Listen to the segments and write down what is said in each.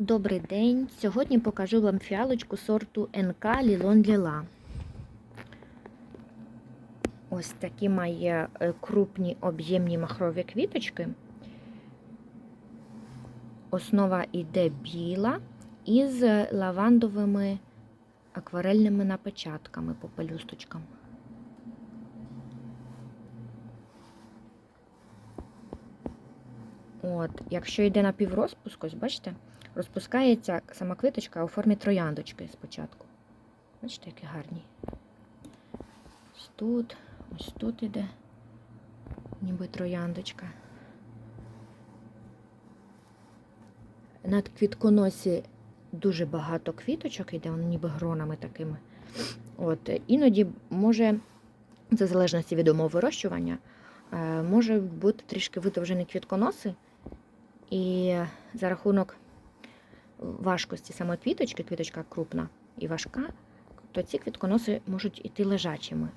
Добрий день. Сьогодні покажу вам фіалочку сорту НК Лілон Ліла. Ось такі має е, крупні об'ємні махрові квіточки. Основа йде біла із лавандовими акварельними напечатками по пелюсточкам. От, якщо йде на піврозпуск, ось бачите, розпускається сама квіточка у формі трояндочки спочатку. Бачите, які гарні. Ось тут, ось тут іде, ніби трояндочка. На квітконосі дуже багато квіточок йде, воно ніби гронами такими. От, іноді може, це в залежності від умов вирощування, е, може бути трішки видовжені квітконоси. І за рахунок важкості саме квіточки, квіточка крупна і важка, то ці квітконоси можуть іти лежачими.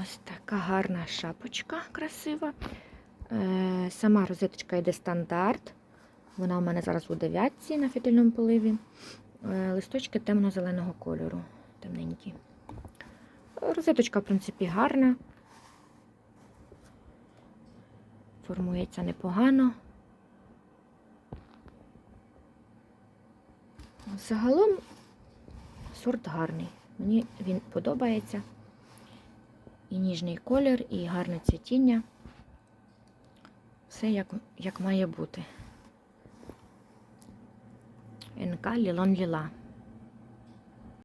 Ось така гарна шапочка красива. Е, Сама розеточка йде стандарт. Вона у мене зараз у дев'ятці на фітильному поливі. Е, Листочки темно-зеленого кольору, темненькі. Розеточка, в принципі, гарна. Формується непогано. Загалом сорт гарний. Мені він подобається. І ніжний колір, і гарне цвітіння. Все як, як має бути. НК Лілон Ліла.